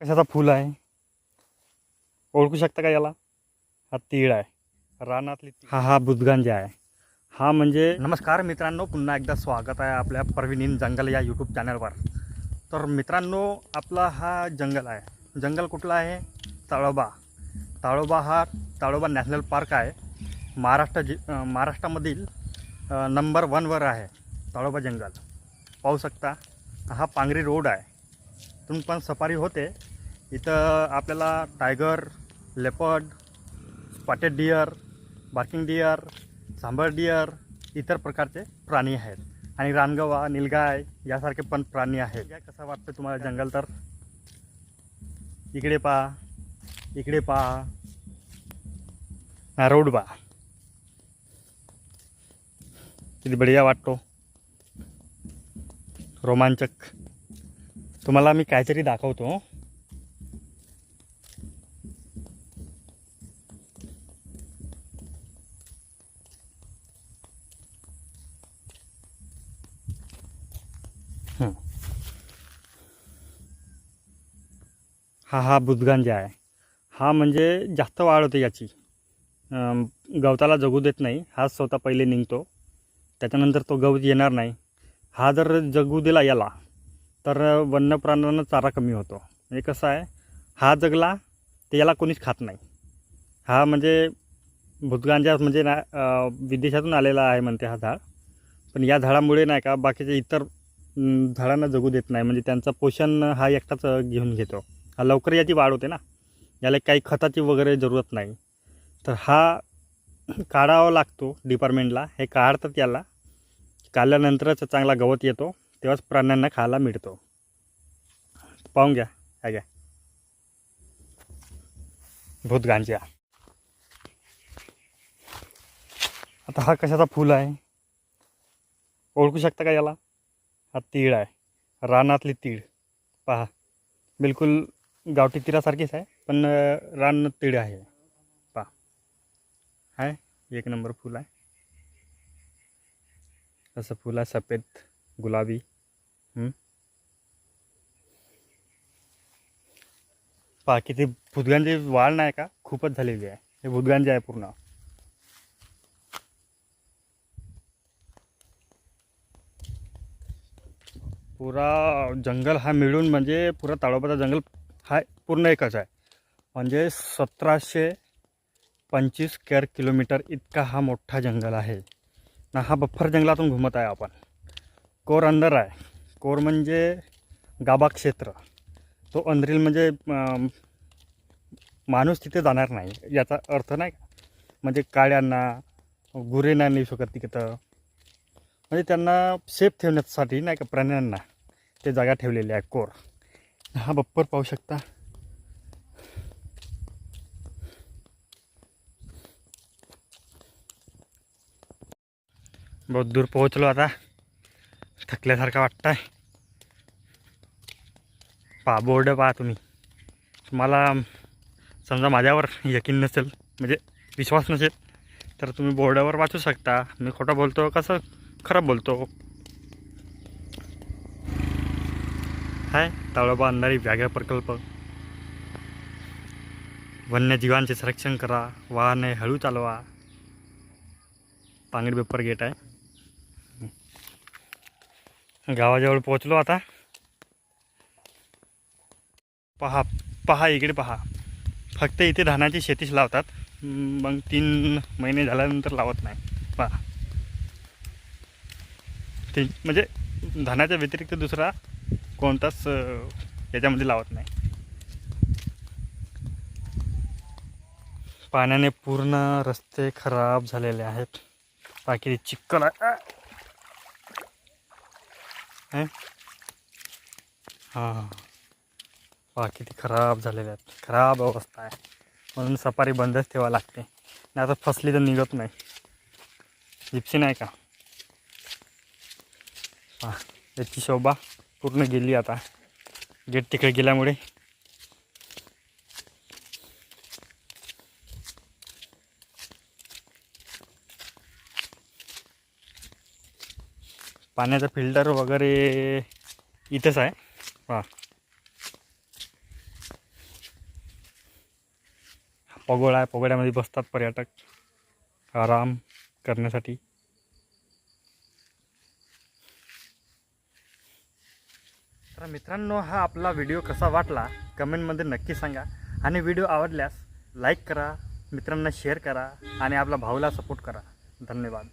कशाचा फूल आहे? ओळखू शकता का याला? हा तीळ आहे. रानातली. हा हा बुदगांजा आहे. हा म्हणजे नमस्कार मित्रांनो पुन्हा एकदा स्वागत आहे आपल्या परवीन इन जंगल या यूट्यूब चॅनलवर तर मित्रांनो आपला हा जंगल आहे. जंगल कुठला आहे? ताळोबा. ताळोबा हा ताळोबा नॅशनल पार्क आहे. महाराष्ट्र जि महाराष्ट्रामधील नंबर वनवर आहे ताळोबा जंगल. पाहू शकता हा पांगरी रोड आहे. इथून पण सफारी होते. इथं आपल्याला tiger leopard spotted deer barking deer sambar deer इतर प्रकारचे प्राणी आहेत. आणि रानगवा निलगाय यासारखे पण प्राणी आहेत. या कसं वाटतं तुम्हाला जंगल तर? इकडे पहा. इकडे पहा. हा रोड किती बढिया वाटतो. रोमांचक. तुम्हाला मी काहीतरी दाखवतो हा हा बुधगांजा आहे. हा म्हणजे जास्त वाढ होते याची. गवताला जगू देत नाही. हा स्वतः पहिले निघतो. त्याच्यानंतर तो गवत येणार नाही. हा जर जगू दिला याला तर वन्य प्राण्यांना चारा कमी होतो. म्हणजे कसं आहे हा जगला ते याला कोणीच खात नाही. हा म्हणजे भूतगांजा म्हणजे ना विदेशातून आलेला आहे म्हणते हा झाड. पण या झाडामुळे नाही का बाकीचे इतर झाडांना जगू देत नाही. म्हणजे त्यांचं पोषण हा एकटाच घेऊन घेतो. हा लवकर याची वाढ होते ना. याला काही खताची वगैरे जरूरत नाही. तर हा काढावा लागतो डिपार्टमेंटला हे काढतात याला. काढल्यानंतरच चांगला गवत येतो. तेव्हाच प्राण्यांना खायला मिळतो. पाहून घ्या. काय घ्या. भूत आता हा कशाचा फूल आहे? ओळखू शकता का याला? हा तीळ आहे. रानातली तीळ. पहा. बिलकुल गावठी तिरासारखीच आहे पण रान तीळ आहे. पहा. आहे. एक नंबर फूल आहे. असं फुल आहे सफेद गुलाबी. पहा किती भुदगांची वाढ नाही का? खूपच झालेली आहे. हे भुदगांजे आहे पूर्ण. पुरा जंगल हा मिळून म्हणजे पुरा ताडोबाचा जंगल हा पूर्ण एकच आहे. म्हणजे सतराशे पंचवीस स्क्वेअर किलोमीटर इतका हा मोठा जंगल आहे. ना हा बफर जंगलातून घुमत आहे आपण. कोर अंदर आहे. कोर म्हणजे गाबा क्षेत्र. तो अंधरील म्हणजे माणूस तिथे जाणार नाही. याचा अर्थ नाही म्हणजे काळ्यांना गुरे नाही नेऊ शकत तिथं म्हणजे त्यांना सेफ ठेवण्यासाठी नाही का प्राण्यांना ते जागा ठेवलेली आहे कोर. हा बप्पर पाहू शकता. बहुत दूर पोहोचलो आता. थकल्यासारखा वाटतं आहे पहा बोर्ड पहा तुम्ही. तुम्हाला समजा माझ्यावर यकीन नसेल म्हणजे विश्वास नसेल तर तुम्ही बोर्डावर वाचू शकता. मी खोटं बोलतो कसं? खरं बोलतो. हाय ताळोबा अंधारी व्याघ्र प्रकल्प. वन्यजीवांचे संरक्षण करा. वाहने हळू चालवा. पांगडी पेपर गेट आहे. गावाजवळ पोहोचलो आता. पहा पहा इकडे पहा. फक्त इथे धानाची शेतीच लावतात. मग तीन महिने झाल्यानंतर लावत नाही. पहा. ते म्हणजे धानाच्या व्यतिरिक्त दुसरा कोणताच याच्यामध्ये लावत नाही. पाण्याने पूर्ण रस्ते खराब झालेले आहेत. बाकी चिखल आहे. हां? बाकी ते खराब झालेले आहेत. खराब अवस्था आहे. म्हणून सफारी बंदच ठेवावं लागते. नाही आता फसली तर निघत नाही. जिप्सी नाही का? हां याची शोभा पूर्ण गेली आता. गेट तिकडे गेल्यामुळे. पाण्याचा फिल्टर वगैरे इथंच आहे. हां पगोळा आहे पगोळ्यामध्ये बसतात पर्यटक. आराम करण्यासाठी. तर मित्रांनो हा आपला व्हिडिओ कसा वाटला कमेंटमध्ये नक्की सांगा. आणि व्हिडिओ आवडल्यास लाईक करा मित्रांना शेअर करा आणि आपल्या भाऊला सपोर्ट करा. धन्यवाद.